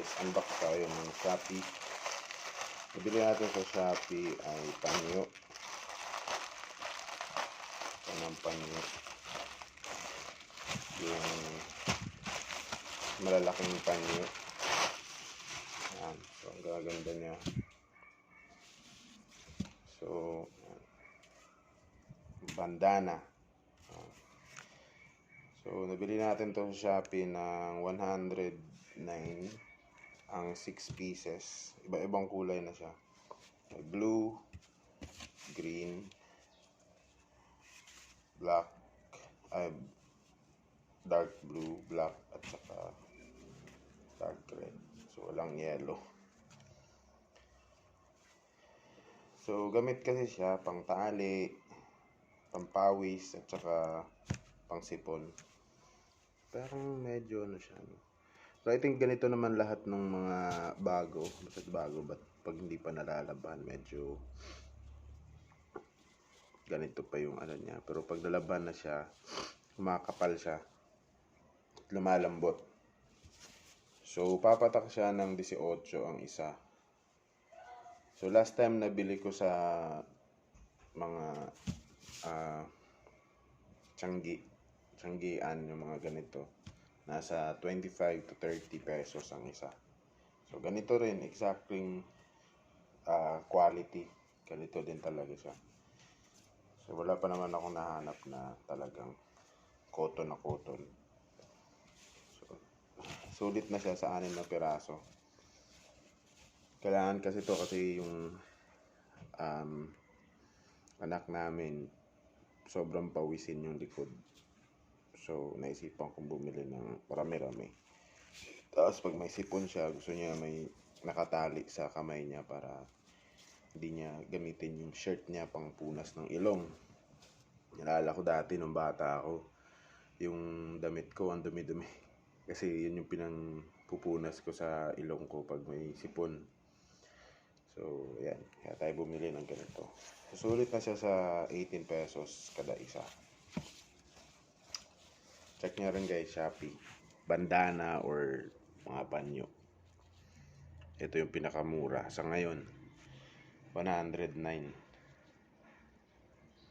guys, unbox tayo ng Shopee. Nabili natin sa Shopee ay panyo. Ito ng panyo. Yung malalaking panyo. Yan. So, ang gaganda niya. So, bandana. So, nabili natin to sa Shopee ng 109 ang 6 pieces. Iba-ibang kulay na siya. May blue, green, black, ay, dark blue, black, at saka dark red. So, walang yellow. So, gamit kasi siya pang tali, pampawis, at saka pang sipon. Parang medyo ano siya, no? Pero I think ganito naman lahat ng mga bago. Basta bago, but pag hindi pa nalalaban, medyo ganito pa yung ano niya. Pero pag nalaban na siya, kumakapal siya. Lumalambot. So, papatak siya ng 18 ang isa. So, last time nabili ko sa mga ah Changi, Changian yung mga ganito. Nasa 25 to 30 pesos ang isa. So, ganito rin, exacting ah, quality. Ganito din talaga siya. So, wala pa naman ako nahanap na talagang cotton na cotton. So, sulit na siya sa anin na piraso. Kailangan kasi to kasi yung um, anak namin sobrang pawisin yung likod. So, naisipan kong bumili ng marami-rami. Tapos, pag may sipon siya, gusto niya may nakatali sa kamay niya para hindi niya gamitin yung shirt niya pang punas ng ilong. Nalala ko dati nung bata ako, yung damit ko ang dumi-dumi. Kasi yun yung pinang pupunas ko sa ilong ko pag may sipon. So, yan. Kaya tayo bumili ng ganito. Susulit na siya sa 18 pesos kada isa. Check nyo rin guys, Shopee. Bandana or mga panyo. Ito yung pinakamura. Sa ngayon, 109.